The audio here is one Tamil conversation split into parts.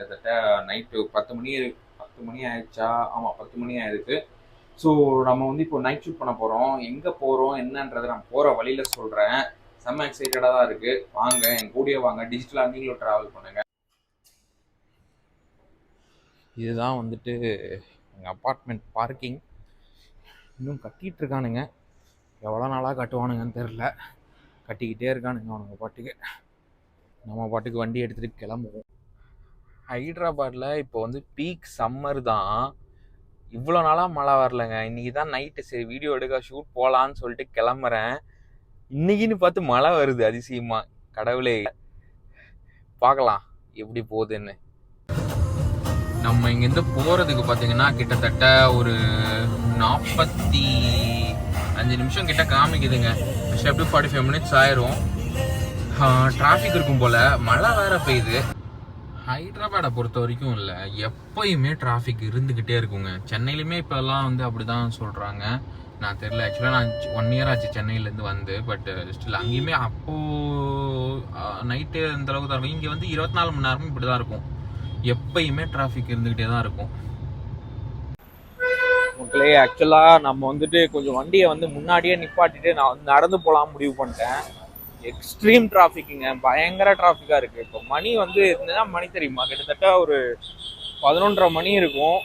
கிட்டத்தட்ட நைட்டு பத்து மணி பத்து மணி ஆயிடுச்சா? ஆமாம் பத்து மணி ஆயிடுச்சு ஸோ நம்ம வந்து இப்போ நைட் ஷூட் பண்ண போகிறோம் எங்கே போகிறோம் என்னன்றதை நான் போகிற வழியில் சொல்கிறேன் செம்ம எக்ஸைட்டடாக தான் இருக்குது வாங்க என் கூடயே வாங்க. டிஜிட்டலாக நீங்களும் ட்ராவல் பண்ணுங்கள் இதுதான் வந்துட்டு எங்கள் அப்பார்ட்மெண்ட் பார்க்கிங் இன்னும் கட்டிகிட்டு இருக்கானுங்க. எவ்வளோ நாளாக கட்டுவானுங்கன்னு தெரில கட்டிக்கிட்டே இருக்கானுங்க அவனுங்க பாட்டுக்கு. நம்ம பாட்டுக்கு வண்டி எடுத்துகிட்டு கிளம்புவோம். ஹைதராபாத்தில் இப்போ வந்து பீக் சம்மர் தான். இவ்வளோ நாளாக மழை வரலங்க. இன்றைக்கி தான் நைட்டு சரி வீடியோ எடுக்க ஷூட் போகலான்னு சொல்லிட்டு கிளம்புறேன். இன்னைக்குன்னு பார்த்து மழை வருது அதிசயமாக கடவுளே. பார்க்கலாம் எப்படி போகுதுன்னு. நம்ம இங்கேருந்து போகிறதுக்கு பார்த்தீங்கன்னா கிட்டத்தட்ட ஒரு நாற்பத்தி அஞ்சு நிமிஷம் கிட்ட காமிக்குதுங்க. எப்படி ஃபார்ட்டி ஃபைவ் மினிட்ஸ் ஆயிரும். டிராஃபிக் இருக்கும் போல். மழை வேற பெய்யுது. ஹைதராபாடை பொறுத்த வரைக்கும் இல்லை. எப்பயுமே டிராஃபிக் இருந்துக்கிட்டே இருக்குங்க. சென்னையிலுமே இப்போல்லாம் வந்து அப்படி தான் சொல்கிறாங்க நான் தெரில ஆக்சுவலாக நான் ஒன் இயர் ஆச்சு சென்னையிலேருந்து வந்து. பட் ஸ்டில் அங்கேயுமே அப்போது நைட்டு இந்த அளவுக்கு தான் இருக்கும். இங்கே வந்து இருபத்தி நாலு மணி நேரமும் இப்படி தான் இருக்கும். எப்பயுமே டிராஃபிக் இருந்துக்கிட்டே தான் இருக்கும். மக்களே ஆக்சுவலாக நம்ம வந்துட்டு கொஞ்சம் வண்டியை வந்து முன்னாடியே நிப்பாட்டிட்டு நான் வந்து நடந்து போகலாம் முடிவு பண்ணிட்டேன். எக்ஸ்ட்ரீம் டிராஃபிக்குங்க பயங்கர டிராஃபிக்காக இருக்குது இப்போ மணி வந்து என்ன மணி தெரியுமா? கிட்டத்தட்ட ஒரு பதினொன்றரை மணி இருக்கும்.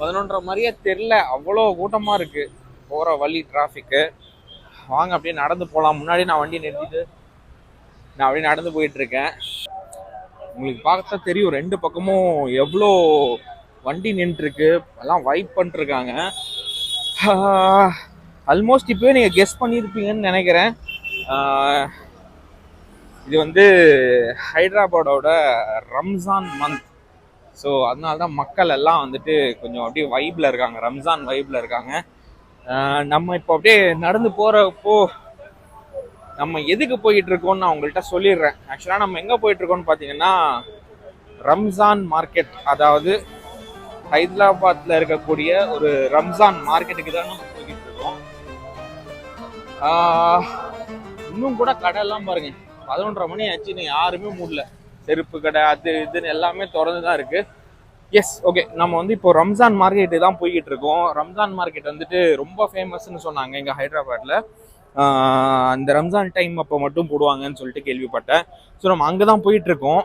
பதினொன்றரை மாதிரியே தெரில அவ்வளோ கூட்டமாக இருக்குது போகிற வழி டிராஃபிக்கு வாங்க அப்படியே நடந்து போகலாம் முன்னாடி நான் வண்டி நிறுத்திட்டு நான் அப்படியே நடந்து போயிட்டுருக்கேன். உங்களுக்கு பார்த்தா தெரியும். ரெண்டு பக்கமும் எவ்வளோ வண்டி நின்றுருக்கு. எல்லாம் வைப் பண்ணிருக்காங்க ஆல்மோஸ்ட் இப்போவே நீங்கள் கெஸ் பண்ணியிருப்பீங்கன்னு நினைக்கிறேன். இது வந்து ஹைதராபாடோட ரம்ஜான் மந்த் ஸோ அதனால தான் மக்கள் எல்லாம் வந்துட்டு கொஞ்சம் அப்படியே வைப்பில் இருக்காங்க. ரம்ஜான் வைப்பில் இருக்காங்க. நம்ம இப்போ அப்படியே நடந்து போகிறப்போ நம்ம எதுக்கு போயிட்டு இருக்கோம்னு நான் உங்கள்கிட்ட சொல்லிடுறேன். ஆக்சுவலாக நம்ம எங்கே போயிட்டு இருக்கோம்னு பார்த்தீங்கன்னா ரம்ஜான் மார்க்கெட் அதாவது ஹைதராபாத்தில் இருக்கக்கூடிய ஒரு ரம்ஜான் மார்க்கெட்டுக்கு தான் இன்னும் கூட கடையெல்லாம் பாருங்க. பதினொன்றரை மணி ஆச்சு இன்னும் யாருமே மூடல. செருப்பு கடை அது இதுன்னு எல்லாமே திறந்து தான் இருக்கு. எஸ் ஓகே நம்ம வந்து இப்போ ரம்ஜான் மார்க்கெட்டு தான் போய்கிட்டு இருக்கோம். ரம்ஜான் மார்க்கெட் வந்துட்டு ரொம்ப ஃபேமஸ்ன்னு சொன்னாங்க எங்கள் ஹைதராபாத்தில் அந்த ரம்ஜான் டைம் அப்போ மட்டும் போடுவாங்கன்னு சொல்லிட்டு கேள்விப்பட்டேன். ஸோ நம்ம அங்கே தான் போயிட்டு இருக்கோம்.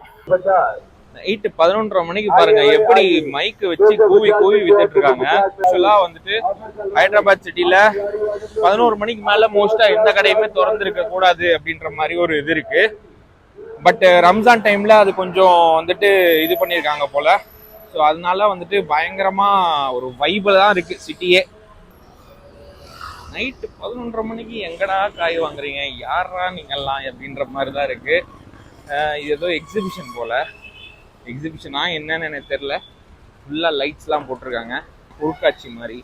நைட்டு பதினொன்றரை மணிக்கு பாருங்க. எப்படி மைக்கு வச்சு கூவி கூவி வித்துட்டு இருக்காங்க. ஆக்சுவலா வந்துட்டு ஹைதராபாத் சிட்டில பதினோரு மணிக்கு மேல மோஸ்டா எந்த கடையுமே திறந்திருக்க கூடாது அப்படின்ற மாதிரி ஒரு இது இருக்கு. பட் ரம்ஜான் டைம்ல அது கொஞ்சம் வந்துட்டு இது பண்ணியிருக்காங்க போல. ஸோ அதனால வந்துட்டு பயங்கரமா ஒரு வைபிள் தான் இருக்கு சிட்டியே. நைட்டு பதினொன்றரை மணிக்கு எங்கடா காய் வாங்குறீங்க? யாரா நீங்கெல்லாம் அப்படின்ற மாதிரி தான் இருக்கு. இது ஏதோ எக்ஸிபிஷன் போல. எக்ஸிபிஷனா என்னன்னு எனக்கு தெரில ஃபுல்லாக லைட்ஸ்லாம் போட்டிருக்காங்க. பொருட்காட்சி மாதிரி.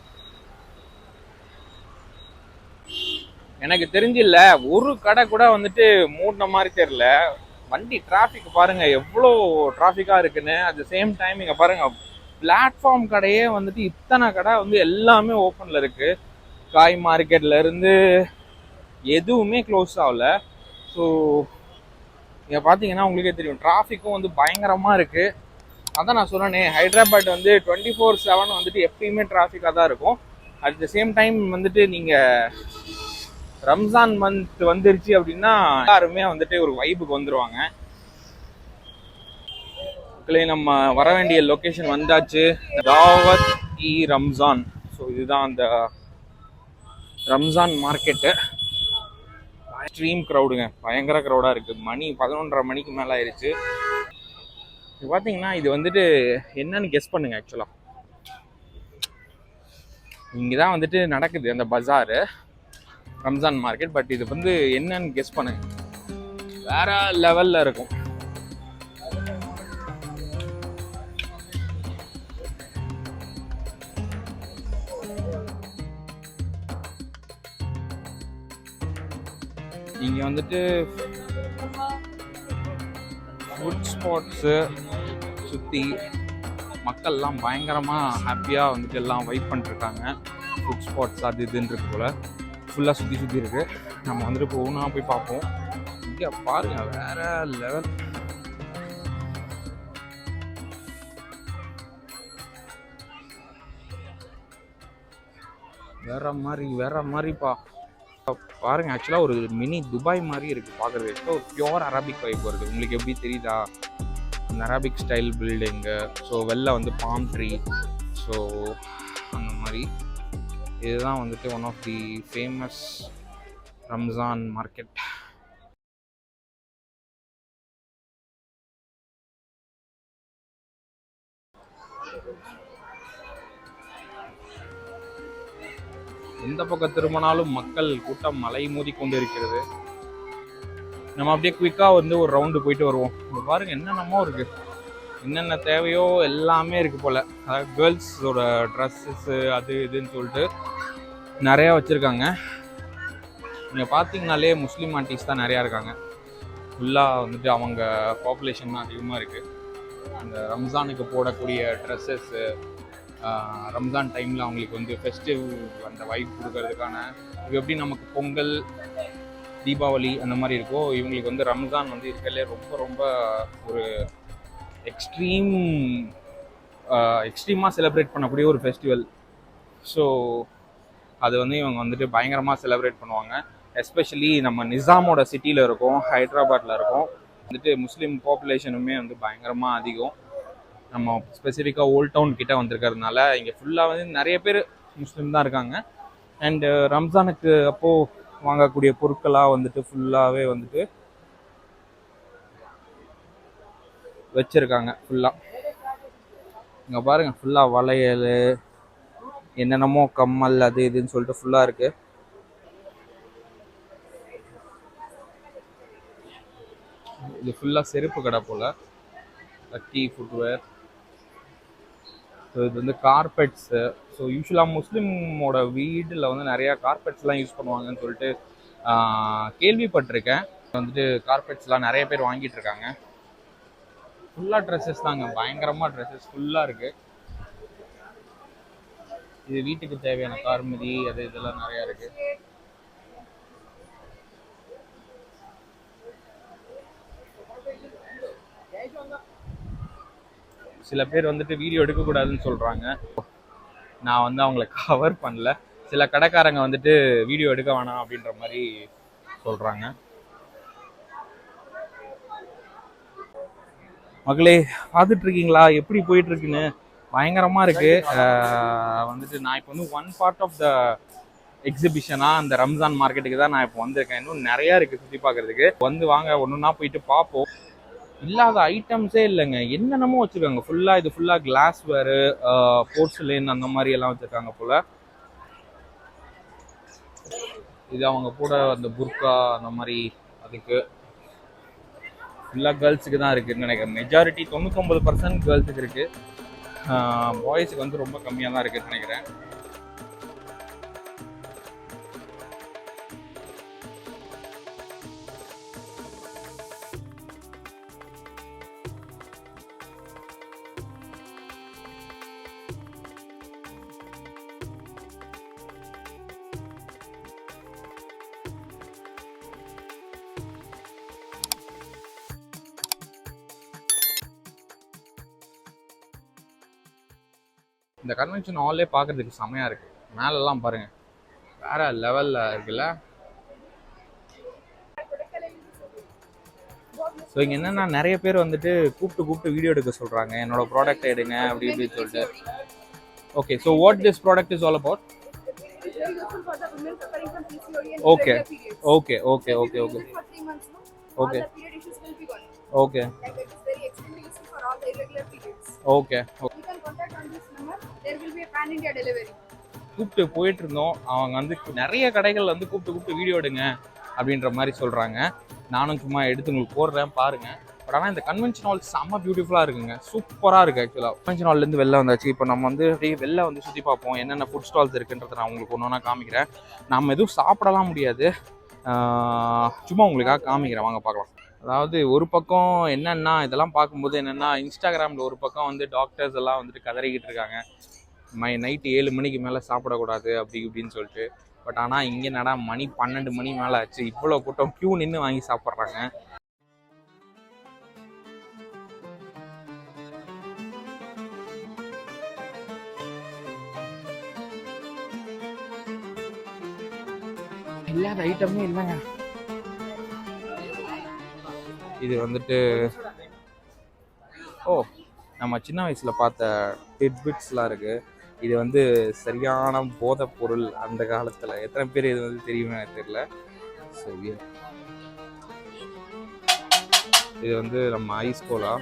எனக்கு தெரிஞ்சில்ல ஒரு கடை கூட வந்துட்டு மூடின மாதிரி தெரில வண்டி டிராஃபிக் பாருங்க எவ்வளோ டிராஃபிக்காக இருக்குன்னு. அட் த சேம் டைம் இங்கே பாருங்க பிளாட்ஃபார்ம் கடையே வந்துட்டு இத்தனை கடை வந்து எல்லாமே ஓப்பனில் இருக்கு. காய் மார்க்கெட்ல இருந்து எதுவுமே க்ளோஸ் ஆகல. ஸோ இங்கே பார்த்தீங்கன்னா உங்களுக்கே தெரியும். டிராஃபிக்கும் வந்து பயங்கரமாக இருக்குது அதான் நான் சொன்னேனே ஹைதராபாத் வந்து டுவெண்ட்டி ஃபோர் செவன் வந்துட்டு எப்பயுமே டிராஃபிக்காக தான் இருக்கும். அட் த சேம் டைம் வந்துட்டு நீங்கள் ரம்ஜான் மந்த் வந்துருச்சு அப்படின்னா எல்லாருமே வந்துட்டு ஒரு வைபுக்கு வந்துருவாங்க. மக்களே நம்ம வர வேண்டிய லொக்கேஷன் வந்தாச்சு. தாவத் இ ரம்ஜான். ஸோ இதுதான் அந்த ரம்ஜான் மார்க்கெட்டு ஸ்ட்ரீம் க்ரௌடுங்க பயங்கர க்ரௌடாக இருக்குது மணி பதினொன்றரை மணிக்கு மேலே ஆயிடுச்சு இது பார்த்தீங்கன்னா இது வந்துட்டு என்னன்னு கெஸ் பண்ணுங்க ஆக்சுவலாக இங்கே தான் வந்துட்டு நடக்குது அந்த பஜாரு ரம்ஜான் மார்க்கெட் பட் இது வந்து என்னன்னு கெஸ் பண்ணுங்க. வேற லெவலில் இருக்கும். இங்கே வந்துட்டு ஃபுட் ஸ்பாட்ஸு சுற்றி மக்கள்லாம் பயங்கரமாக ஹாப்பியாக வந்துட்டு எல்லாம் வெயிட் பண்ணிட்டுருக்காங்க ஃபுட் ஸ்பாட்ஸ் அது இதுன்றது போல். ஃபுல்லாக சுற்றி சுற்றி இருக்குது நம்ம வந்துட்டு போகணும்னா போய் பார்ப்போம் இங்கே பாருங்கள் வேற லெவல் வேற மாதிரி வேற மாதிரிப்பா. பாருங்க ஆக்சுவலாக ஒரு மினி துபாய் மாதிரி இருக்குது பார்க்குறதுக்கு ஒரு பியோர் அரபிக் வைப் வருது. உங்களுக்கு எப்படி தெரியுதா? அந்த அரபிக் ஸ்டைல் பில்டிங்கு ஸோ வெளில வந்து பாம் ட்ரீ ஸோ அந்த மாதிரி. இதுதான் வந்துட்டு one of the famous Ramzan market எந்த பக்கம் திரும்பினாலும் மக்கள் கூட்டம் மலை மோதி கொண்டு இருக்கிறது நம்ம அப்படியே குயிக்காக வந்து ஒரு ரவுண்டு போயிட்டு வருவோம். இங்க பாருங்க என்னென்னமோ இருக்கு. என்னென்ன தேவையோ எல்லாமே இருக்கு போல. அதாவது கேர்ள்ஸோட ட்ரெஸ்ஸஸ்ஸு அது இதுன்னு சொல்லிட்டு நிறையா வச்சுருக்காங்க. நீங்கள் பார்த்தீங்கனாலே முஸ்லீம் ஆண்டிஸ் தான் நிறையா இருக்காங்க. ஃபுல்லாக வந்துட்டு அவங்க பாப்புலேஷன் அதிகமாக இருக்குது அந்த ரம்ஜானுக்கு போடக்கூடிய ட்ரெஸ்ஸஸ்ஸு ரம்ஜான் டைமில் அவங்களுக்கு வந்து ஃபெஸ்டிவ் அந்த வைப் கொடுக்கறதுக்கான இது எப்படி நமக்கு பொங்கல் தீபாவளி அந்த மாதிரி இருக்கோ இவங்களுக்கு வந்து ரம்ஜான் வந்து இருக்கிறதுலே ரொம்ப ரொம்ப ஒரு எக்ஸ்ட்ரீம் எக்ஸ்ட்ரீமாக செலிப்ரேட் பண்ணக்கூடிய ஒரு ஃபெஸ்டிவல் ஸோ அது வந்து இவங்க வந்துட்டு பயங்கரமாக செலிப்ரேட் பண்ணுவாங்க. எஸ்பெஷலி நம்ம நிசாமோட சிட்டியில் இருக்கோம் ஹைதராபாத்தில் இருக்கோம். வந்துட்டு முஸ்லீம் பாப்புலேஷனுமே வந்து பயங்கரமாக அதிகம். நம்ம ஸ்பெசிஃபிக்காக ஓல்ட் டவுன் கிட்ட வந்திருக்கிறதுனால இங்கே ஃபுல்லாக வந்து நிறைய பேர் முஸ்லீம் தான் இருக்காங்க. அண்டு ரம்ஜானுக்கு அப்போது வாங்கக்கூடிய பொருட்களாக வந்துட்டு ஃபுல்லாகவே வந்துட்டு வச்சுருக்காங்க ஃபுல்லாக இங்கே பாருங்கள் ஃபுல்லாக வளையல் என்னென்னமோ கம்மல் அது இதுன்னு சொல்லிட்டு ஃபுல்லாக இருக்குது இது ஃபுல்லாக செருப்பு கடை போல். லக்கி ஃபுட்வேர் ஸோ இது வந்து கார்பெட்ஸு ஸோ யூஸ்வலாக முஸ்லீமோட வீட்டில் வந்து நிறையா கார்பெட்ஸ்லாம் யூஸ் பண்ணுவாங்கன்னு சொல்லிட்டு கேள்விப்பட்டிருக்கேன். வந்துட்டு கார்பெட்ஸ்லாம் நிறைய பேர் வாங்கிட்டு இருக்காங்க. ஃபுல்லாக ட்ரெஸ்ஸஸ் தாங்க. பயங்கரமாக ட்ரெஸ்ஸஸ் ஃபுல்லாக இருக்குது இது வீட்டுக்கு தேவையான கார்மதி அது இதெல்லாம் நிறையா இருக்குது சில பேர் வந்துட்டு வீடியோ எடுக்கக்கூடாதுன்னு சொல்கிறாங்க நான் வந்து அவங்கள கவர் பண்ணல. சில கடைக்காரங்க வந்துட்டு வீடியோ எடுக்க வேணாம் அப்படின்ற மாதிரி சொல்கிறாங்க மகளே பார்த்துட்டு இருக்கீங்களா? எப்படி போயிட்டு இருக்குன்னு பயங்கரமாக இருக்கு வந்துட்டு நான் இப்போ வந்து ஒன் பார்ட் ஆஃப் த எக்ஸிபிஷனாக அந்த ரம்ஜான் மார்க்கெட்டுக்கு தான் நான் இப்போ வந்திருக்கேன். இன்னும் நிறையா இருக்குது சுற்றி பார்க்கறதுக்கு. வந்து வாங்க ஒன்றுனா போயிட்டு பார்ப்போம். இல்லாத ஐட்டம்ஸே இல்லைங்க. என்னென்னமோ வச்சுருக்காங்க. ஃபுல்லாக இது ஃபுல்லாக கிளாஸ் வேரு போர்ட்ஸ்லேன் அந்த மாதிரி எல்லாம் வச்சுருக்காங்க போல். இது அவங்க கூட அந்த புர்கா அந்த மாதிரி அதுக்கு. ஃபுல்லாக கேர்ள்ஸுக்கு தான் இருக்குன்னு நினைக்கிறேன். மெஜாரிட்டி தொண்ணூத்தொம்பது பர்சன்ட் கேர்ள்ஸுக்கு இருக்குது பாய்ஸுக்கு வந்து ரொம்ப கம்மியாக தான் இருக்குதுன்னு நினைக்கிறேன். இந்த கன்வென்ஷன் ஹாலே பார்க்கறதுக்கு செமையாக இருக்கு. மேலெல்லாம் பாருங்க. வேற லெவலில் இருக்குல்ல. ஸோ இங்கே என்னன்னா நிறைய பேர் வந்துட்டு கூப்பிட்டு கூப்பிட்டு வீடியோ எடுக்க சொல்கிறாங்க என்னோட ப்ராடக்ட் எடுங்க அப்படி இப்படின்னு சொல்லிட்டு. Okay so what this product is all about periods. Okay okay okay It okay will be கூப்பிட்டு போயிட்டு இருந்தோம் அவங்க வந்து நிறைய கடைகள் வந்து கூப்பிட்டு கூப்பிட்டு வீடியோ எடுங்க அப்படின்ற மாதிரி சொல்கிறாங்க நானும் சும்மா எடுத்து உங்களுக்கு போடுறேன் பாருங்கள் பட் ஆனால் இந்த கன்வென்ஷன் ஹால் செம்ம பியூட்டிஃபுல்லாக இருக்குங்க. சூப்பராக இருக்குது ஆக்சுவலாக கன்வென்ஷன் ஹால்லேருந்து வெளில வந்தாச்சு. இப்போ நம்ம வந்து அப்படியே வெளில வந்து சுற்றி பார்ப்போம் என்னென்ன ஃபுட் ஸ்டால்ஸ் இருக்குன்றதை நான் உங்களுக்கு ஒன்று ஒன்றா காமிக்கிறேன். நம்ம எதுவும் சாப்பிடலாம் முடியாது. சும்மா உங்களுக்காக காமிக்கிறேன். வாங்க பார்க்கலாம். அதாவது ஒரு பக்கம் என்னென்னா இதெல்லாம் பார்க்கும்போது என்னென்னா இன்ஸ்டாகிராமில் ஒரு பக்கம் வந்து டாக்டர்ஸ் எல்லாம் வந்துட்டு கதறிக்கிட்டு இருக்காங்க. மை நைட்டு ஏழு மணிக்கு மேலே சாப்பிடக்கூடாது அப்படி இப்படின்னு சொல்லிட்டு. பட் ஆனால் இங்கே நட மணி பன்னெண்டு மணி மேலே ஆச்சு. இவ்வளோ கூட்டம் க்யூ நின்று வாங்கி சாப்பிட்றாங்க. இல்லாத ஐட்டமே இல்லைங்க. இது வந்துட்டு ஓ நம்ம சின்ன வயசுல பார்த்த டிட்பிட்ஸ்லாம் இருக்கு. இது வந்து சரியான போதை பொருள் அந்த காலத்துல. எத்தனை பேர் இது வந்து தெரியுமே எனக்கு தெரியல. சரி இது வந்து நம்ம ice cola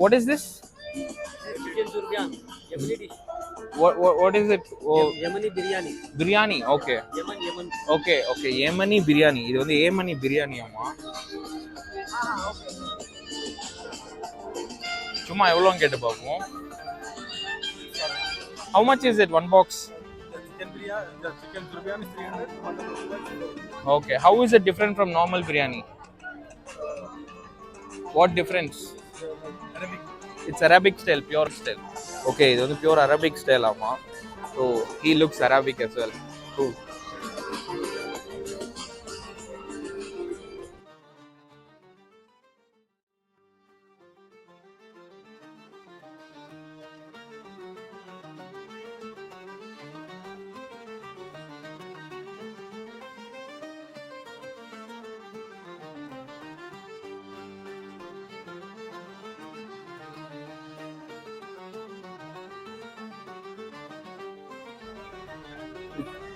what is this? Chicken suryan, Yemeni dish. What, what, what is it oh, Yemeni biryani. Biryani okay Yemen, Yemen. Okay okay Yemeni biryani இது வந்து ஏமனி பிரியாணி அம்மா சும்மா எவ்வளோன்னு கேட்டு பார்ப்போம் how much is it one box The chicken biryani, the chicken biryani is 300, mutton biryani okay it's Arabic style pure style okay இது வந்து பியூர் அரபிக் ஸ்டைல் ஆமாம் so he looks Arabic as well too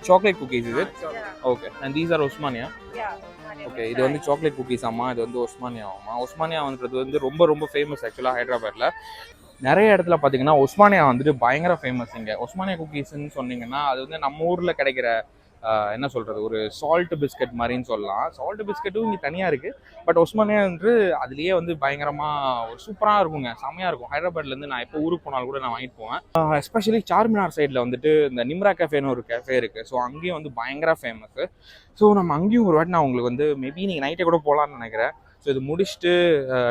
is it? Okay and these are osmania? Yeah. Okay இது வந்து சாக்லேட் குக்கீஸ் அம்மா இது வந்து ஒஸ்மானியா அம்மா. ஒஸ்மானியா வந்துறது வந்து ரொம்ப ரொம்ப ஃபேமஸ் ஆக்சுவலாக ஹைதராபாத்தில் நிறைய இடத்துல பார்த்தீங்கன்னா ஒஸ்மானியா வந்துட்டு பயங்கர ஃபேமஸ் இங்கே. ஒஸ்மானியா குக்கீஸ்ன்னு சொன்னீங்கன்னா அது வந்து நம்ம ஊரில் கிடைக்கிற என்ன சொல்கிறது ஒரு சால்ட் பிஸ்கட் மாதிரின்னு சொல்லலாம். சால்ட் பிஸ்கட்டும் இங்கே தனியாக இருக்குது பட் ஒஸ்மானியா வந்து அதுலேயே வந்து பயங்கரமாக ஒரு சூப்பராக இருக்குங்க. செம்மையாக இருக்கும். ஹைதராபாத்லேருந்து நான் எப்போ ஊருக்கு போனாலும் கூட நான் வாங்கிட்டு போவேன். எஸ்பெஷலி சார்மினார் சைடில் வந்துட்டு இந்த நிம்ரா கேஃபேன்னு ஒரு கேஃபே இருக்குது ஸோ அங்கேயும் வந்து பயங்கர ஃபேமஸ் ஸோ நம்ம அங்கேயும் ஒரு வாட்டி நான் உங்களுக்கு வந்து மேபி நீங்கள் நைட்டே கூட போகலான்னு நினைக்கிறேன். ஸோ இது முடிச்சுட்டு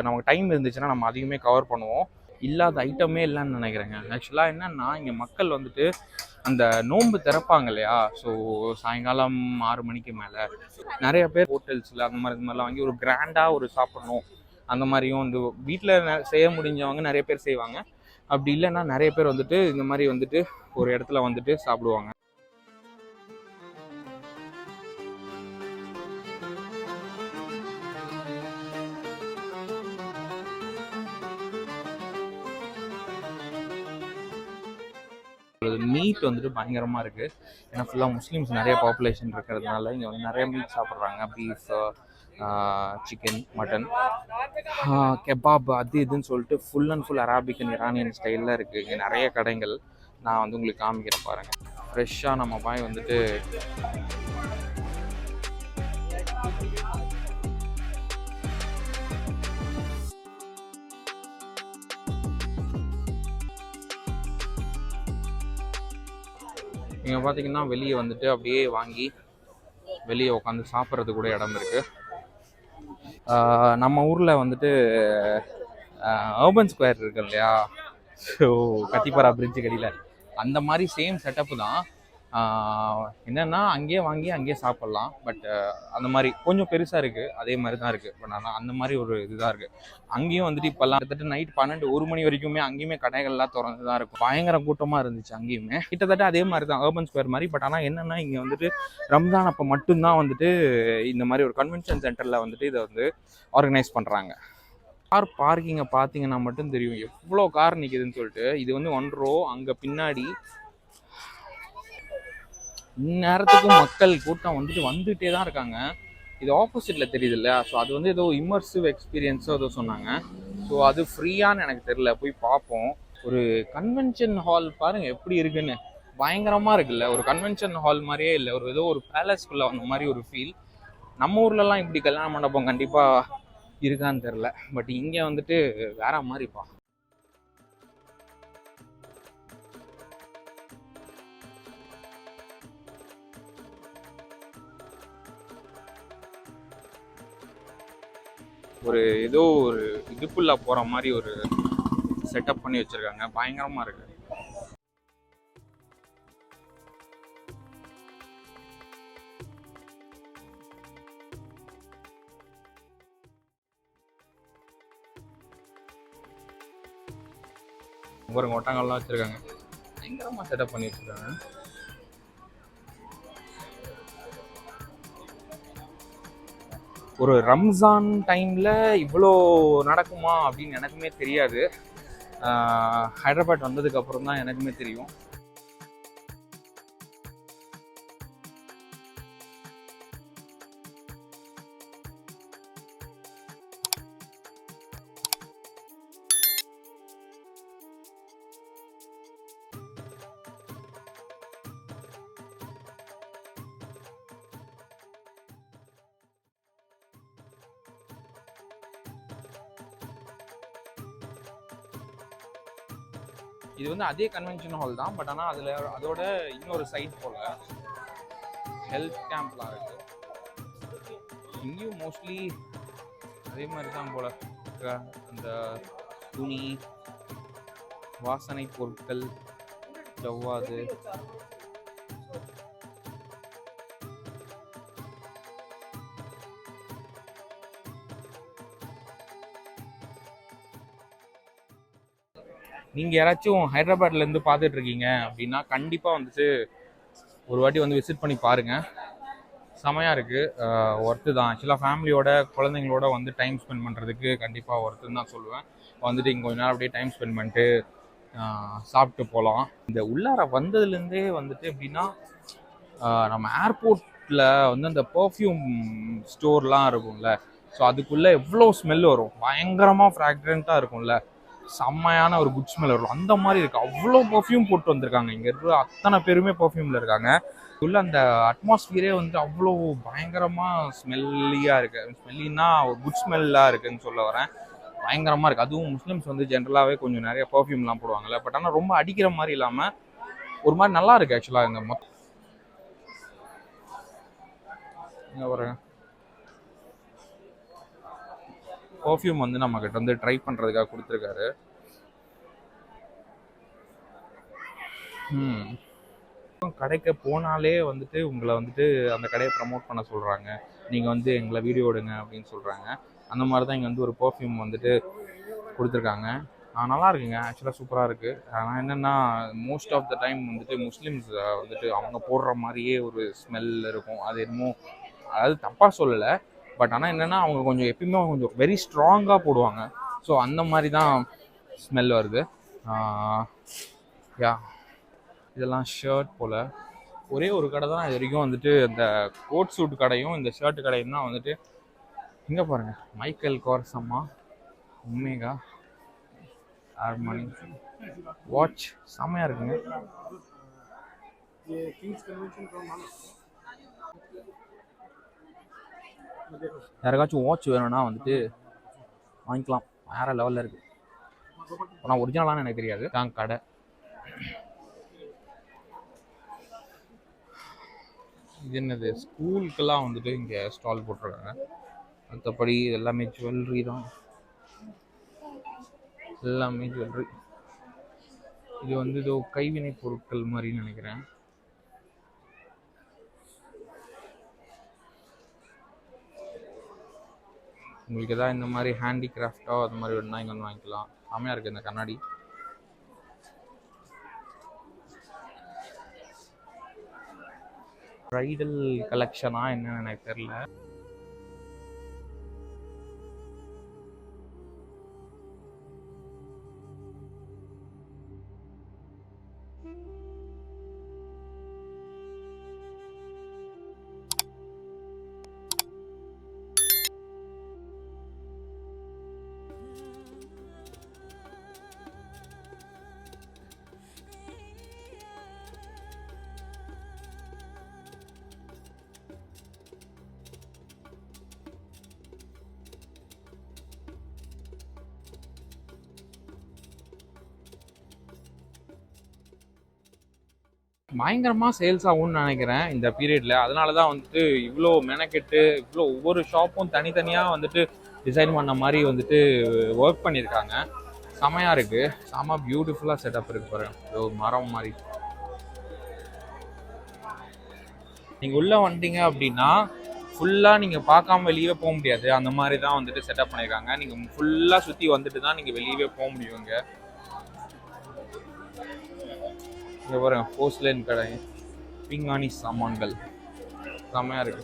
நமக்கு டைம் இருந்துச்சுன்னா நம்ம அதிகமே கவர் பண்ணுவோம். இல்லாத ஐட்டமே இல்லைன்னு நினைக்கிறேங்க. ஆக்சுவலாக என்னன்னா இங்கே மக்கள் வந்துட்டு அந்த நோன்பு திறப்பாங்க இல்லையா? ஸோ சாயங்காலம் ஆறு மணிக்கு மேலே நிறைய பேர் ஹோட்டல்ஸில் அந்த மாதிரி இது மாதிரிலாம் வாங்கி ஒரு கிராண்டாக ஒரு சாப்பிடணும். அந்த மாதிரியும் வந்து வீட்டில் செய்ய முடிஞ்சவங்க நிறைய பேர் செய்வாங்க. அப்படி இல்லைன்னா நிறைய பேர் வந்துட்டு இந்த மாதிரி வந்துட்டு ஒரு இடத்துல வந்துட்டு சாப்பிடுவாங்க. மீட் வந்துட்டு பயங்கரமாக இருக்குது ஏன்னா ஃபுல்லாக முஸ்லீம்ஸ் நிறைய பாப்புலேஷன் இருக்கிறதுனால இங்கே வந்து நிறைய மீட் சாப்பிட்றாங்க. பீஃப் சிக்கன் மட்டன் கெபாப் அது இதுன்னு சொல்லிட்டு full and full Arabic and Iranian ஸ்டைலில் இருக்குது இங்கே நிறைய கடைகள். நான் வந்து உங்களுக்கு காமிக்கிறேன் பாருங்கள் ஃப்ரெஷ்ஷாக நம்ம பாய் வந்துட்டு நீங்கள் பார்த்தீங்கன்னா வெளியே வந்துட்டு அப்படியே வாங்கி வெளியே உட்காந்து சாப்பிட்றது கூட இடம் இருக்கு. நம்ம ஊரில் வந்துட்டு அர்பன் ஸ்கொயர் இருக்கு இல்லையா? ஸோ கத்திப்பாரா பிரிட்ஜு கடியில். அந்த மாதிரி சேம் செட்டப்பு தான். என்னென்னா அங்கேயே வாங்கி அங்கேயே சாப்பிட்லாம். பட் அந்த மாதிரி கொஞ்சம் பெருசாக இருக்குது அதே மாதிரி தான் இருக்குது பட் ஆனால் அந்த மாதிரி ஒரு இதுதான் இருக்குது அங்கேயும் வந்துட்டு இப்போல்லாம் கிட்டத்தட்ட நைட் பன்னெண்டு ஒரு மணி வரைக்குமே அங்கேயுமே கடைகள்லாம் திறந்து தான் இருக்கும். பயங்கர கூட்டமாக இருந்துச்சு அங்கேயுமே. கிட்டத்தட்ட அதே மாதிரி தான் அர்பன் ஸ்கொயர் மாதிரி. பட் ஆனால் என்னென்னா இங்கே வந்துட்டு ரம்ஜான் அப்போ மட்டும்தான் வந்துட்டு இந்த மாதிரி ஒரு கன்வென்ஷன் சென்டரில் வந்துட்டு இதை வந்து ஆர்கனைஸ் பண்ணுறாங்க கார் பார்க்கிங்கை பார்த்தீங்கன்னா மட்டும் தெரியும். எவ்வளோ கார் நிற்குதுன்னு சொல்லிட்டு. இது வந்து ஒன் ரோ அங்கே பின்னாடி இந்நேரத்துக்கும் மக்கள் கூட்டம் வந்துட்டு வந்துட்டே தான் இருக்காங்க. இது ஆப்போசிட்டில் தெரியுது இல்லையா ஸோ அது வந்து ஏதோ இம்மர்சிவ் எக்ஸ்பீரியன்ஸோ ஏதோ சொன்னாங்க. ஸோ அது ஃப்ரீயான்னு எனக்கு தெரியல. போய் பார்ப்போம். ஒரு கன்வென்ஷன் ஹால் பாருங்க எப்படி இருக்குன்னு. பயங்கரமாக இருக்குல்ல. ஒரு கன்வென்ஷன் ஹால் மாதிரியே இல்லை. ஒரு ஏதோ ஒரு பேலஸ்குள்ளே வந்த மாதிரி ஒரு ஃபீல் நம்ம ஊர்லலாம் இப்படி கல்யாண மண்டபம் கண்டிப்பாக இருக்கான்னு தெரில பட் இங்கே வந்துட்டு வேற மாதிரிப்பா ஒரு ஏதோ ஒரு இதுக்குள்ளே போகிற மாதிரி ஒரு செட்டப் பண்ணி வச்சுருக்காங்க. பயங்கரமாக இருக்குது ஒரு ஒட்டங்கள்லாம் வச்சுருக்காங்க. பயங்கரமாக செட்டப் பண்ணி வச்சுருக்காங்க. ஒரு ரம்ஜான் டைமில் இவ்வளோ நடக்குமா அப்படின்னு எனக்குமே தெரியாது. ஹைதராபாத் வந்ததுக்கப்புறம் தான் எனக்குமே தெரியும். இது வந்து அதே கன்வென்ஷன் ஹால் தான் பட் ஆனால் அதில் அதோட இன்னொரு சைட் போல் ஹெல்த் கேம்ப்லாம் இருக்குது இங்கேயும் மோஸ்ட்லி அதே மாதிரி தான் போல் அந்த துணி வாசனை பொருட்கள் ஜவ்வாது நீங்கள் யாராச்சும் ஹைதராபாத்லேருந்து பார்த்துட்டு இருக்கீங்க அப்படின்னா கண்டிப்பாக வந்துட்டு ஒரு வாட்டி வந்து விசிட் பண்ணி பாருங்கள் செமையாக இருக்குது ஒர்த்து தான். ஆக்சுவலாக ஃபேமிலியோட குழந்தைங்களோட வந்து டைம் ஸ்பெண்ட் பண்ணுறதுக்கு கண்டிப்பாக ஒர்த்துன்னு தான் சொல்லுவேன். வந்துட்டு இங்கே கொஞ்ச நேரம் அப்படியே டைம் ஸ்பெண்ட் பண்ணிட்டு சாப்பிட்டு போகலாம் இந்த உள்ளார வந்ததுலேருந்தே வந்துட்டு எப்படின்னா நம்ம ஏர்போர்ட்டில் வந்து அந்த பர்ஃப்யூம் ஸ்டோர்லாம் இருக்கும்ல. ஸோ அதுக்குள்ளே எவ்வளோ ஸ்மெல் வரும்? பயங்கரமாக ஃப்ராக்ரண்ட்டாக இருக்கும்ல. செம்மையான ஒரு குட் ஸ்மெல் வரும் அந்த மாதிரி இருக்கு. அவ்வளோ பர்ஃப்யூம் போட்டு வந்திருக்காங்க. இங்க இருக்கிற அத்தனை பேருமே பர்ஃப்யூம்ல இருக்காங்க. உள்ள அந்த அட்மாஸ்பியரே வந்து அவ்வளோ பயங்கரமா ஸ்மெல்லியா இருக்கு. ஸ்மெல்லின்னா ஒரு குட் ஸ்மெல்லா இருக்குன்னு சொல்ல வரேன். பயங்கரமா இருக்கு. அதுவும் முஸ்லிம்ஸ் வந்து ஜென்ரலாகவே கொஞ்சம் நிறைய பர்ஃப்யூம்லாம் போடுவாங்கல்ல. பட் ஆனால் ரொம்ப அடிக்கிற மாதிரி இல்லாம ஒரு மாதிரி நல்லா இருக்கு ஆக்சுவலாக இங்க மொத்த இங்க ஒரு பர்ஃப்யூம் வந்து நம்ம கிட்ட வந்து ட்ரை பண்றதுக்காக கொடுத்துருக்காரு. கடைக்கு போனாலே வந்துட்டு உங்களை வந்துட்டு அந்த கடையை ப்ரமோட் பண்ண சொல்கிறாங்க நீங்கள் வந்து எங்களை வீடியோ எடுங்க அப்படின்னு சொல்கிறாங்க அந்த மாதிரி தான் இங்கே வந்து ஒரு பர்ஃப்யூம் வந்துட்டு கொடுத்துருக்காங்க. நல்லா இருக்குங்க. ஆக்சுவலாக சூப்பராக இருக்குது ஆனால் என்னென்னா மோஸ்ட் ஆஃப் த டைம் வந்துட்டு முஸ்லீம்ஸ் வந்துட்டு அவங்க போடுற மாதிரியே ஒரு ஸ்மெல் இருக்கும். அது என்னமோ அதாவது தப்பாக சொல்லலை. பட் ஆனால் என்னென்னா அவங்க கொஞ்சம் எப்பயுமே கொஞ்சம் வெரி ஸ்ட்ராங்காக போடுவாங்க. ஸோ அந்த மாதிரி தான் ஸ்மெல் வருது யா இதெல்லாம் ஷர்ட் போல். ஒரே ஒரு கடை தான் இது வரைக்கும் வந்துட்டு இந்த கோட் சூட் கடையும் இந்த ஷர்ட் கடையும் தான் வந்துட்டு இங்கே பாருங்கள் மைக்கேல் கோரசம்மா உமேகா ஆர்மணி வாட்ச் செம்மையாக இருக்குங்க. யாருக்காச்சும் வாட்ச் வேணும்னா வந்துட்டு வாங்கிக்கலாம். வேற லெவலில் இருக்கு. ஆனால் ஒரிஜினலானு எனக்கு தெரியாது. தான் கடை. இது என்னது? ஸ்கூலுக்கெல்லாம் வந்துட்டு இங்கே ஸ்டால் போட்டிருக்காங்க. மற்றபடி எல்லாமே ஜுவல்லரி தான். எல்லாமே ஜுவல்லரி இது வந்து ஏதோ கைவினை பொருட்கள் மாதிரி நினைக்கிறேன். உங்களுக்கு எதாவது இந்த மாதிரி ஹேண்டிகிராஃப்டோ அது மாதிரி வேணும்னா இங்கே வந்து வாங்கிக்கலாம். செம்மையாக இருக்குது இந்த கண்ணாடி. ப்ரைடல் கலெக்ஷனா என்னன்னு எனக்கு தெரில பயங்கரமாக சேல்ஸ் ஆகும்னு நினைக்கிறேன் இந்த பீரியடில் அதனால தான் வந்துட்டு இவ்வளோ மெனக்கெட்டு இவ்வளோ ஒவ்வொரு ஷாப்பும் தனித்தனியாக வந்துட்டு டிசைன் பண்ண மாதிரி வந்துட்டு ஒர்க் பண்ணியிருக்காங்க செமையாக இருக்குது செம பியூட்டிஃபுல்லாக செட்டப் இருக்கு பாருங்க. ஒரு மரம் மாதிரி. நீங்கள் உள்ளே வந்துட்டீங்க அப்படின்னா ஃபுல்லாக நீங்கள் பார்க்காம வெளியே போக முடியாது. அந்த மாதிரி தான் வந்துட்டு செட்டப் பண்ணியிருக்காங்க நீங்கள் ஃபுல்லாக சுற்றி வந்துட்டு தான் நீங்கள் வெளியவே போக முடியும் இங்கே பாருங்க போஸ்ட்லேன் கடை. பிங்காணி சாமான்கள். செம்மையாக இருக்கு.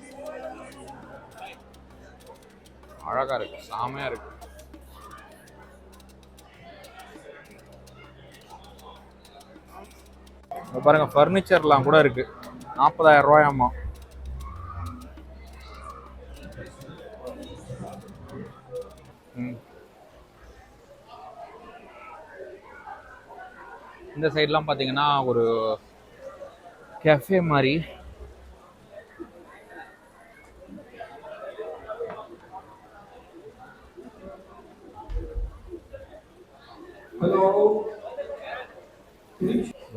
அழகாக இருக்கு செம்மையாக இருக்கு. இங்கே பாருங்க ஃபர்னிச்சர்லாம் கூட இருக்குது நாற்பதாயிரம் ரூபாயாமா இந்த சைட்லாம் பார்த்தீங்கன்னா ஒரு கெஃபே மாதிரி.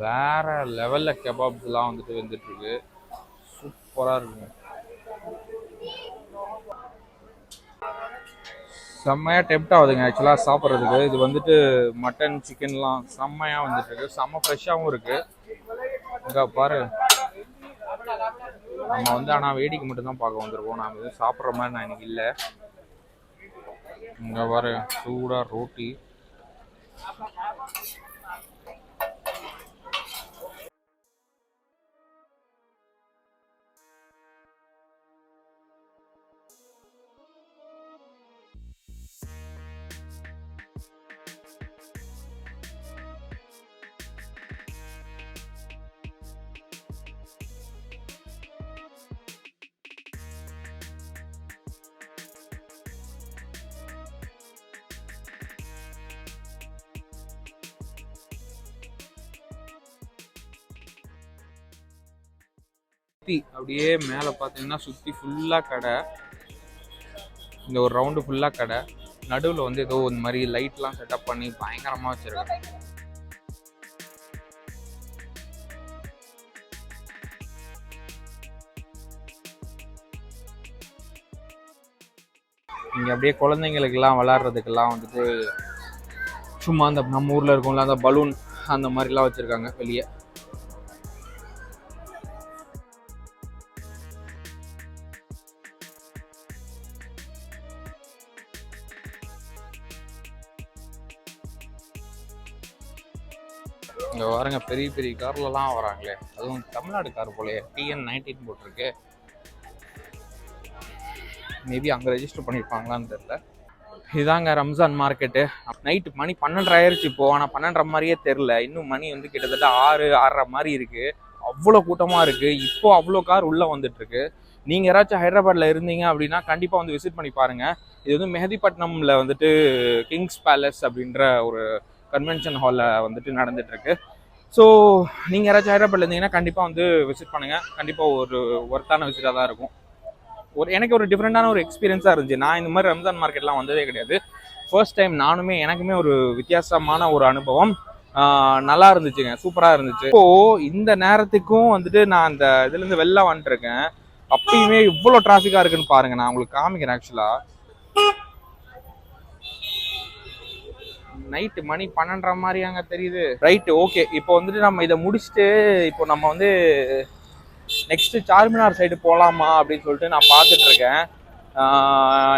வேற லெவல்ல கெபாப்ஸ்லாம் வந்துட்டு வந்துட்டு இருக்கு. சூப்பரா இருக்குங்க செம்மையாக டெப்ட் ஆகுதுங்க ஆக்சுவலாக சாப்பிட்றதுக்கு. இது வந்துட்டு மட்டன் சிக்கன்லாம் செம்மையாக வந்துட்டு இருக்கு செம்ம ஃப்ரெஷ்ஷாகவும் இருக்கு. இங்கே பாரு. நம்ம வந்து ஆனால் வேடிக்கை மட்டும்தான் பார்க்க வந்திருக்கோம். நாம் எதுவும் சாப்பிட்ற மாதிரி நான் இன்னைக்கு இல்லை. இங்கே பாரு சூடாக ரோட்டி அப்படியே மேலே பார்த்தீங்கன்னா சுற்றி ஃபுல்லாக கடை. இந்த ஒரு ரவுண்டு ஃபுல்லாக கடை. நடுவில் வந்து ஏதோ இந்த மாதிரி லைட்லாம் செட்டப் பண்ணி பயங்கரமாக வச்சுருக்காங்க. இங்கே அப்படியே குழந்தைங்களுக்கெல்லாம் விளாட்றதுக்கெல்லாம் வந்துட்டு சும்மா அந்த நம்ம ஊரில் இருக்கவங்கள அந்த பலூன் அந்த மாதிரிலாம் வச்சுருக்காங்க வெளியே. பெரிய பெரிய கார்லலாம் வராங்களே. அதுவும் தமிழ்நாடு கார் போலயே டிஎன் நைன்டீன் போட்டிருக்கு. மேபி அங்கே ரெஜிஸ்டர் பண்ணியிருப்பாங்களான்னு தெரில இதாங்க ரம்ஜான் மார்க்கெட்டு நைட்டு மணி பன்னெண்டரை ஆயிடுச்சு இப்போ. ஆனால் பன்னெண்டரை மாதிரியே தெரில இன்னும் மணி வந்து கிட்டத்தட்ட ஆறு ஆறரை மாதிரி இருக்கு. அவ்வளோ கூட்டமாக இருக்கு. இப்போ அவ்வளோ கார் உள்ளே வந்துட்டுருக்கு. நீங்கள் யாராச்சும் ஹைதராபாத்தில் இருந்தீங்க அப்படின்னா கண்டிப்பாக வந்து விசிட் பண்ணி பாருங்க. இது வந்து மெஹதிப்பட்டினமில் வந்துட்டு கிங்ஸ் பேலஸ் அப்படின்ற ஒரு கன்வென்ஷன் ஹாலில் வந்துட்டு நடந்துட்டு இருக்கு ஸோ நீங்கள் யாராச்சும் ஹைதராபாத்தில் இருந்தீங்கன்னா கண்டிப்பாக வந்து விசிட் பண்ணுங்கள் கண்டிப்பாக ஒரு ஒர்த்தான விசிட்டாக தான் இருக்கும். ஒரு எனக்கு ஒரு டிஃப்ரெண்ட்டான ஒரு எக்ஸ்பீரியன்ஸாக இருந்துச்சு. நான் இந்த மாதிரி ரம்ஜான் மார்க்கெட்லாம் வந்ததே கிடையாது. ஃபர்ஸ்ட் டைம் நானுமே எனக்குமே ஒரு வித்தியாசமான ஒரு அனுபவம். நல்லா இருந்துச்சுங்க. சூப்பராக இருந்துச்சு. இப்போது இந்த நேரத்துக்கும் வந்துட்டு நான் அந்த இதுலேருந்து வெளில வந்துட்டுருக்கேன். அப்பயுமே இவ்வளோ டிராஃபிக்காக இருக்குன்னு பாருங்க. நான் உங்களுக்கு காமிக்கிறேன் ஆக்சுவலாக நைட்டு மணி பன்னெண்டரை அங்கே தெரியுது. ரைட்டு ஓகே இப்போ வந்துட்டு நம்ம இதை முடிச்சுட்டு இப்போ நம்ம வந்து நெக்ஸ்ட் சார்மினார் சைடு போகலாமா அப்படின்னு சொல்லிட்டு நான் பார்த்துட்டு இருக்கேன்.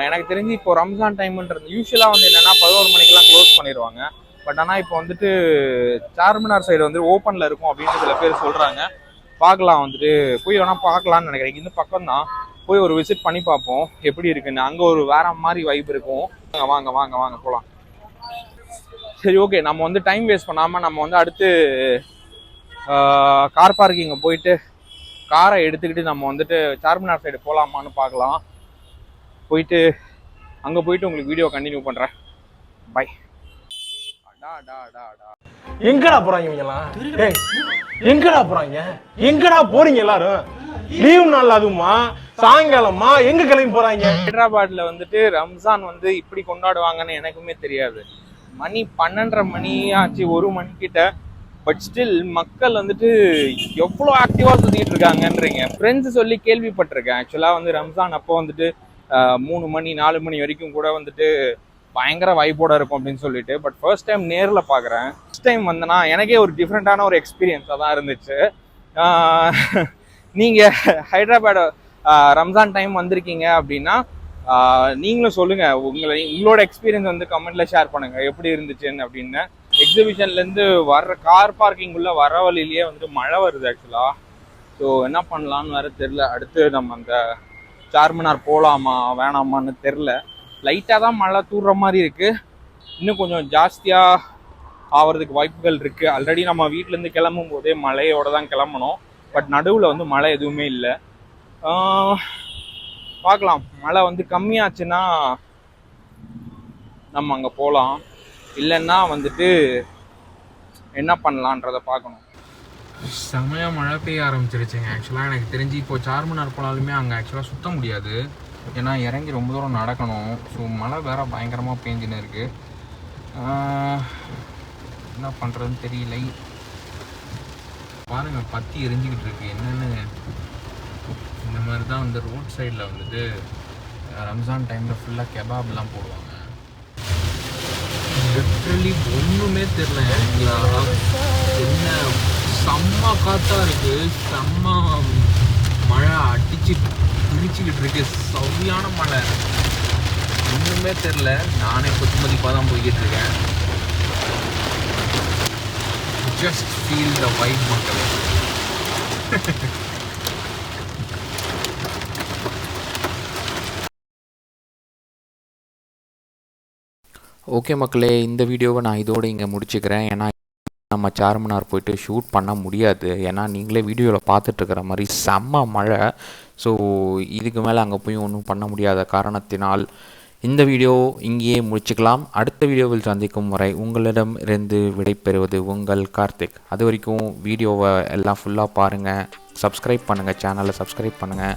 எனக்கு தெரிஞ்சு இப்போ ரம்ஜான் டைம்ன்றது யூஸ்வலாக வந்து என்னென்னா பதினோரு மணிக்கெல்லாம் க்ளோஸ் பண்ணிடுவாங்க. பட் ஆனால் இப்போ வந்துட்டு சார்மினார் சைடு வந்து ஓப்பனில் இருக்கும் அப்படின்னு சில பேர் சொல்கிறாங்க பார்க்கலாம் வந்துட்டு. போய் வேணால் பார்க்கலாம்னு நினைக்கிறேன். இந்த பக்கம் தான் போய் ஒரு விசிட் பண்ணி பார்ப்போம். எப்படி இருக்குன்னு. அங்கே ஒரு வேற மாதிரி வைப் இருக்கும். வாங்க வாங்க வாங்க வாங்க போகலாம் சரி ஓகே நம்ம வந்து டைம் வேஸ்ட் பண்ணாமல் நம்ம வந்து அடுத்து கார் பார்க்கிங்கை போயிட்டு காரை எடுத்துக்கிட்டு நம்ம வந்துட்டு சார்மினார் சைடு போகலாமான்னு பார்க்கலாம். போயிட்டு அங்கே போயிட்டு உங்களுக்கு வீடியோ கண்டினியூ பண்ணுறேன் பை எங்கடா போறாங்க இவங்கலாம் எங்கடா போறாங்க? எங்கடா போறீங்க எல்லாரும்? லீவ் நாள் அதுவுமா? சாயங்காலமா? எங்க கிளம்பி போறாங்க? ஹைதராபாத்ல வந்துட்டு ரம்ஜான் வந்து இப்படி கொண்டாடுவாங்கன்னு எனக்குமே தெரியாது. மணி பன்னெண்டரை மணி ஆச்சு ஒரு மணிக்கிட்ட. பட் ஸ்டில் மக்கள் வந்துட்டு எவ்வளோ ஆக்டிவாக சுற்றிட்டு இருக்காங்கன்றீங்க. ஃப்ரெண்ட்ஸ் சொல்லி கேள்விப்பட்டிருக்கேன். ஆக்சுவலாக வந்து ரம்ஜான் அப்போ வந்துட்டு மூணு மணி நாலு மணி வரைக்கும் கூட வந்துட்டு பயங்கர வைப்போட இருக்கும் அப்படின்னு சொல்லிட்டு. பட் ஃபர்ஸ்ட் டைம் நேரில் பார்க்குறேன் ஃபர்ஸ்ட் டைம் வந்தேன்னா எனக்கே ஒரு டிஃப்ரெண்ட்டான ஒரு எக்ஸ்பீரியன்ஸாக தான் இருந்துச்சு. நீங்கள் ஹைதராபாத் ரம்ஜான் டைம் வந்திருக்கீங்க அப்படின்னா நீங்களும் சொல்லுங்கள் உங்களை உங்களோட எக்ஸ்பீரியன்ஸ் வந்து கமெண்ட்டில் ஷேர் பண்ணுங்கள் எப்படி இருந்துச்சுன்னு அப்படின்னு. எக்ஸிபிஷன்லேருந்து வர்ற கார் பார்க்கிங் உள்ள வர வழியிலேயே வந்து மழை வருது ஆக்சுவலாக ஸோ என்ன பண்ணலான்னு வேற தெரில அடுத்து நம்ம அந்த சார்மினார் போகலாமா வேணாமான்னு தெரில லைட்டாக தான் மழை தூடுற மாதிரி இருக்குது இன்னும் கொஞ்சம் ஜாஸ்தியாக ஆகிறதுக்கு வாய்ப்புகள் இருக்குது ஆல்ரெடி நம்ம வீட்டிலேருந்து கிளம்பும் போதே மழையோடு தான் கிளம்பணும். பட் நடுவில் வந்து மழை எதுவுமே இல்லை. பார்க்கலாம். மழை வந்து கம்மியாச்சுன்னா நம்ம அங்கே போகலாம் இல்லைன்னா வந்துட்டு என்ன பண்ணலான்றத பார்க்கணும். செமையாக மழை பெய்ய ஆரம்பிச்சிருச்சுங்க. ஆக்சுவலாக எனக்கு தெரிஞ்சு இப்போ சார்மினார் போனாலுமே அங்கே ஆக்சுவலாக சுத்த முடியாது. ஏன்னா இறங்கி ரொம்ப தூரம் நடக்கணும். ஸோ மழை வேற பயங்கரமாக பேஞ்சுன்னு இருக்குது என்ன பண்ணுறதுன்னு தெரியல. பாருங்கள் பத்தி எரிஞ்சுக்கிட்டு இருக்கு. என்னென்னு இந்த மாதிரி தான் வந்து ரோட் சைடில் வந்துட்டு ரம்ஜான் டைமில் ஃபுல்லாக கெபாப்லாம் போடுவாங்க. லிட்ரலி ஒன்றுமே தெரில என்ன செம்ம காற்றாக இருக்குது செம்ம மழை அடிச்சு பிரிச்சுக்கிட்டு இருக்கு. சரியான மழை. ஒன்றுமே தெரில நானே கொத்து மதிப்பாக தான் போய்கிட்டு இருக்கேன். ஜஸ்ட் ஃபீல் த வைப் மக்களே ஓகே மக்களே இந்த வீடியோவை நான் இதோடு இங்கே முடிச்சுக்கிறேன். ஏன்னா நம்ம சார்மினார் போயிட்டு ஷூட் பண்ண முடியாது. ஏன்னா நீங்களே வீடியோவில் பார்த்துட்ருக்கிற மாதிரி செம்ம மழை. ஸோ இதுக்கு மேலே அங்கே போய் ஒன்றும் பண்ண முடியாத காரணத்தினால் இந்த வீடியோ இங்கேயே முடிச்சுக்கலாம். அடுத்த வீடியோவில் சந்திக்கும் வரை உங்களிடம் இருந்து விடைபெறுவது உங்கள் கார்த்திக். அது வரைக்கும் வீடியோவை எல்லாம் ஃபுல்லாக பாருங்கள் சப்ஸ்கிரைப் பண்ணுங்கள் சேனலை சப்ஸ்கிரைப் பண்ணுங்கள்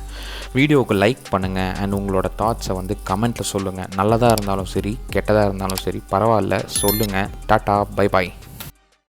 வீடியோவுக்கு லைக் பண்ணுங்கள் அண்ட் உங்களோட தாட்ஸை வந்து கமெண்ட்டில் சொல்லுங்கள் நல்லதாக இருந்தாலும் சரி கெட்டதாக இருந்தாலும் சரி பரவாயில்ல சொல்லுங்கள் டாட்டா பை பாய்